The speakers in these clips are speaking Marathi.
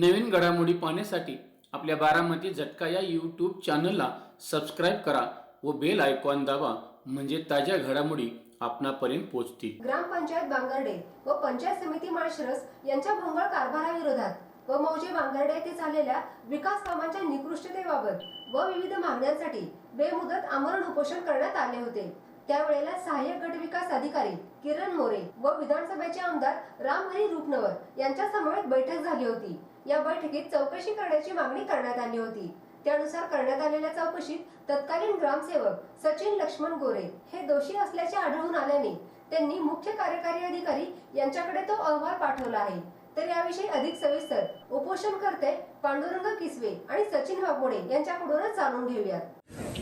नवीन घडामोडी पाहण्यासाठी आपल्या बारामती झटका या यूट्यूब चॅनलला सबस्क्राईब करा व बेल आयकॉन दाबा म्हणजे ताज्या घडामोडी आपणापर्यंत पोहोचतील. ग्रामपंचायत बांगर्डे व पंचायत समिती माळशिरस यांच्या भोंगळ कारभाराविरोधात व मौजे बांगर्डे येथे झालेल्या विकास कामांच्या निकृष्टतेबाबत व विविध मागण्यांसाठी बेमुदत आमरण उपोषण करण्यात आले होते. त्यावेळेला सहाय्यक गट विकास अधिकारी किरण मोरे व विधानसभेचे आमदार रामहरी रूपनवर यांच्या समवेत बैठक झाली होती. या बैठकीत चौकशी करण्याची मागणी करण्यात आली होती. त्यानुसार करण्यात आलेल्या चौकशीत तत्कालीन ग्रामसेवक सचिन लक्ष्मण गोरे हे दोषी असल्याचे आढळून आल्याने त्यांनी मुख्य कार्यकारी अधिकारी यांच्याकडे तो अहवाल पाठवला आहे. तर याविषयी अधिक सविस्तर उपोषणकर्ते पांडुरंग किसवे आणि सचिन वाघमोडे यांच्याकडूनच जाणून घेऊयात.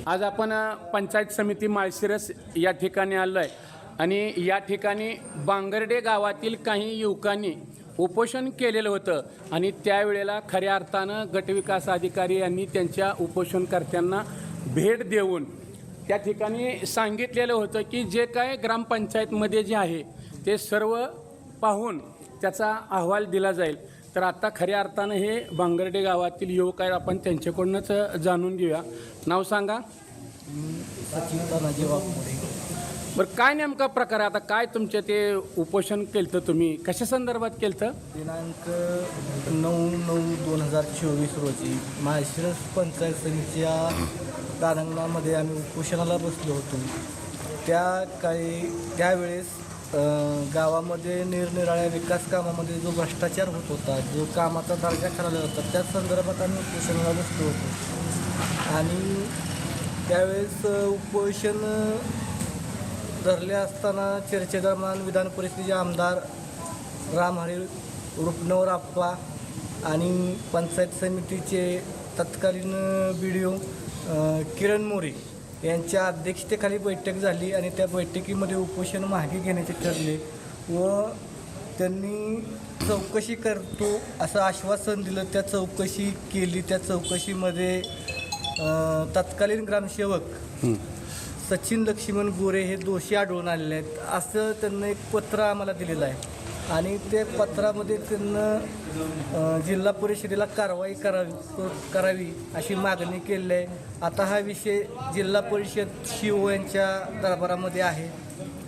आज आपण पंचायत समिती माळशिरस या ठिकाणी आलो आहे आणि या ठिकाणी बांगर्डे गावातील काही युवकांनी उपोषण केलेलं होतं. आणि त्यावेळेला खऱ्या अर्थानं गटविकास अधिकारी यांनी त्यांच्या उपोषणकर्त्यांना भेट देऊन त्या ठिकाणी सांगितलेलं होतं की जे काय ग्रामपंचायतमध्ये जे आहे ते सर्व पाहून त्याचा अहवाल दिला जाईल. तर आता खऱ्या अर्थानं हे बांगर्डे गावातील युवक आहेत आपण त्यांच्याकडूनच जाणून घेऊया. नाव सांगा. सचिन तानाजी वाघमोडे बरं काय नेमका प्रकार आहे? आता काय तुमचे ते उपोषण केलं तुम्ही? कशा संदर्भात केलं दिनांक नऊ नऊ दोन हजार चोवीस रोजी माळशिरस पंचायत समितीच्या दानंगणामध्ये आम्ही उपोषणाला बसलो होतो. त्या काही त्यावेळेस गावामध्ये निरनिराळ्या विकास कामामध्ये जो भ्रष्टाचार होत होता जो कामाचा दर्जा खाला होता त्याच संदर्भात आम्ही उपोषणाला बसलो होतो. आणि त्यावेळेस उपोषण धरले असताना चर्चेदरम्यान विधान परिषदेचे आमदार रामहरी रुपनवर आप्पा आणि पंचायत समितीचे तत्कालीन बी डी ओ किरण मोरे. यांच्या अध्यक्षतेखाली बैठक झाली आणि त्या बैठकीमध्ये उपोषण मागे घेण्याचे ठरले व त्यांनी चौकशी करतो असं आश्वासन दिलं. त्या चौकशी केली. त्या चौकशीमध्ये तत्कालीन ग्रामसेवक सचिन लक्ष्मण गोरे हे दोषी आढळून आलेले आहेत. असं त्यांना एक पत्र आम्हाला दिलेलं आहे. आणि ते पत्रामध्ये त्यांना जिल्हा परिषदेला कारवाई करावी करावी अशी मागणी केलेली आहे आता हा विषय जिल्हा परिषद शिव यांच्या दरबारामध्ये आहे.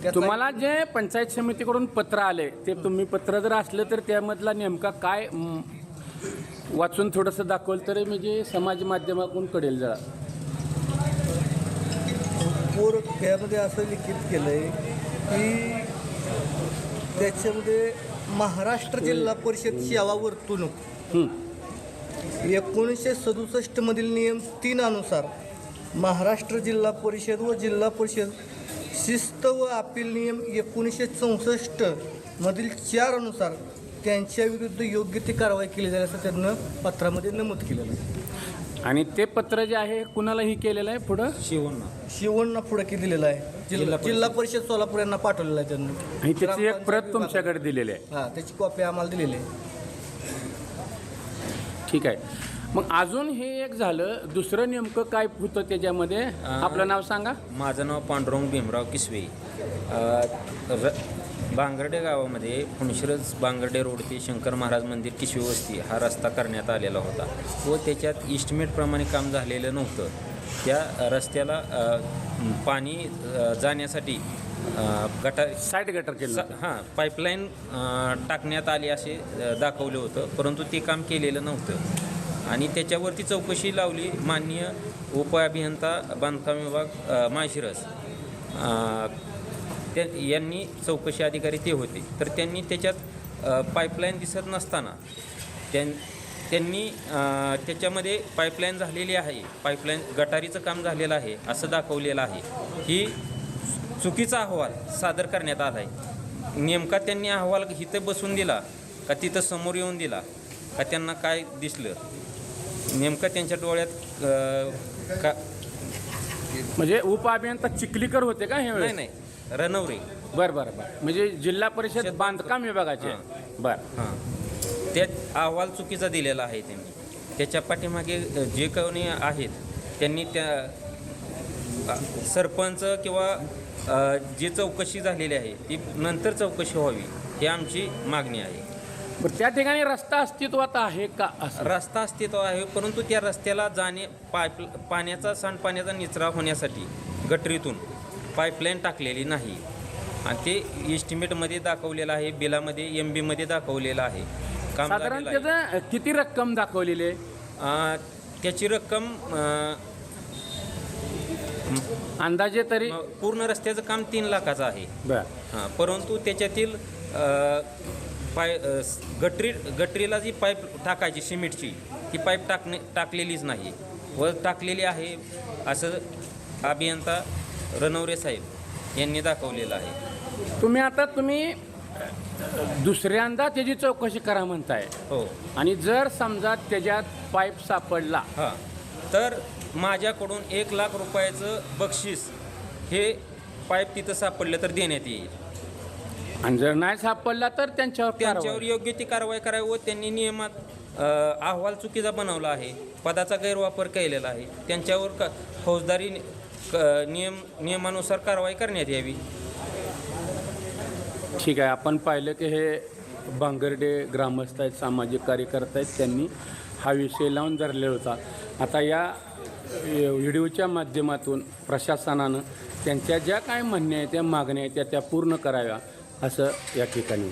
तुम्हाला जे पंचायत समितीकडून पत्र आले ते तुम्ही पत्र जर असलं तर त्यामधला नेमका काय वाचून थोडंसं दाखवलं तर म्हणजे समाज माध्यमातून कळेल जरा. पोर त्यामध्ये असं लिखित केलं आहे की त्याच्यामध्ये महाराष्ट्र जिल्हा परिषद सेवा वर्तणूक. एकोणीसशे सदुसष्टमधील नियम तीन अनुसार महाराष्ट्र जिल्हा परिषद व जिल्हा परिषद शिस्त व अपील नियम एकोणीसशे चौसष्ट मधील चार अनुसार त्यांच्या विरुद्ध योग्य ती कारवाई केली जाईल असं त्यांनं पत्रामध्ये नमूद केलेलं आहे आणि ते पत्र जे आहे कुणालाही केलेलं आहे पुढं? शिवण्णा. पुढे दिलेलं आहे? जिल्हा जिल्हा परिषद. सोलापूर यांना पाठवलेलं आहे त्यांनी. आणि त्याची एक प्रत तुमच्याकडे दिलेली आहे. हां त्याची कॉपी आम्हाला दिलेली आहे. ठीक आहे. मग अजून हे एक झालं. दुसरं नेमकं काय होतं त्याच्यामध्ये? आपलं नाव सांगा. माझं नाव पांडुरंग भीमराव किसवे. अ, र बांगर्डे गावामध्ये फुणशिरस बांगर्डे रोड ते शंकर महाराज मंदिर किशवी वस्ती हा रस्ता करण्यात आलेला होता व त्याच्यात इस्टिमेटप्रमाणे काम झालेलं नव्हतं. त्या रस्त्याला पाणी जाण्यासाठी गटार साईड गटर केलं हां पाईपलाईन टाकण्यात आली असे दाखवलं होतं परंतु ते काम केलेलं नव्हतं. आणि त्याच्यावरती चौकशी लावली माननीय उपअभियंता बांधकाम विभाग अ, त्या यांनी चौकशी अधिकारी ते होते. तर त्यांनी त्याच्यात पाईपलाईन दिसत नसताना त्यां त्यांनी त्याच्यामध्ये पाईपलाईन झालेली आहे. पाईपलाईन गटारीचं काम झालेलं आहे असं दाखवलेलं आहे. ही चुकीचा अहवाल सादर करण्यात आला आहे नेमका त्यांनी अहवाल इथं बसून दिला का तिथं समोर येऊन दिला का त्यांना काय दिसलं? नेमकं त्यांच्या डोळ्यात का म्हणजे उपअभियंता चिखलीकर होते का हे नाही नाही. रणवरे बरं बरं बरं. म्हणजे जिल्हा परिषद बांधकाम विभागाचे. बरं. हां. त्यात अहवाल चुकीचा दिलेला आहे त्यांनी. त्याच्या पाठीमागे जे कोणी आहेत त्यांनी त्या सरपंच किंवा जी चौकशी झालेली आहे ती नंतर चौकशी व्हावी ही आमची मागणी आहे. पण त्या ठिकाणी रस्ता अस्तित्वात आहे का रस्ता अस्तित्व आहे परंतु त्या रस्त्याला जाणे पाईप पाण्याचा सांडपाण्याचा निचरा होण्यासाठी गटरीतून. पाईपलाईन टाकलेली नाही. आणि ते एस्टिमेटमध्ये दाखवलेलं आहे बिलामध्ये एम बीमध्ये दाखवलेलं आहे. काम साधारण झालेलं आहे. त्याचं किती रक्कम दाखवलेली आहे? अं, त्याची रक्कम अं, अंदाजे तरी? पूर्ण रस्त्याचं काम तीन लाखाचं आहे. बर. हां परंतु त्याच्यातील अ, पाय अ, स- गटरी गटरीला जी पाईप टाकायची सिमेंटची ती पाईप टाकणे टाकलेलीच नाही. व टाकलेली आहे असं अभियंता रणवरे साहेब यांनी दाखवलेलं आहे. तुम्ही आता तुम्ही दुसऱ्यांदा त्याची चौकशी करा म्हणताय. हो. आणि जर समजा त्याच्यात पाईप सापडला हां. तर माझ्याकडून एक लाख रुपयाचं बक्षीस हे पाईप तिथं सापडलं तर देण्यात येईल. आणि जर नाही सापडला तर त्यांच्यावर त्यांच्यावर कारवाई. योग्य ती कारवाई करावी व त्यांनी नियमात अ, अहवाल चुकीचा बनवला आहे पदाचा गैरवापर केलेला आहे त्यांच्यावर क फौजदारी क- नियम नियमानुसार कारवाई करण्यात यावी. ठीक आहे आपण पाहिलं की हे बांगर्डे ग्रामस्थ आहेत सामाजिक कार्यकर्ते आहेत त्यांनी हा विषय लावून धरलेला होता. आता या व्हिडिओच्या माध्यमातून प्रशासनानं त्यांच्या ज्या काय म्हणण्या आहेत त्या मागण्या आहेत त्या त्या पूर्ण कराव्या असं या ठिकाणी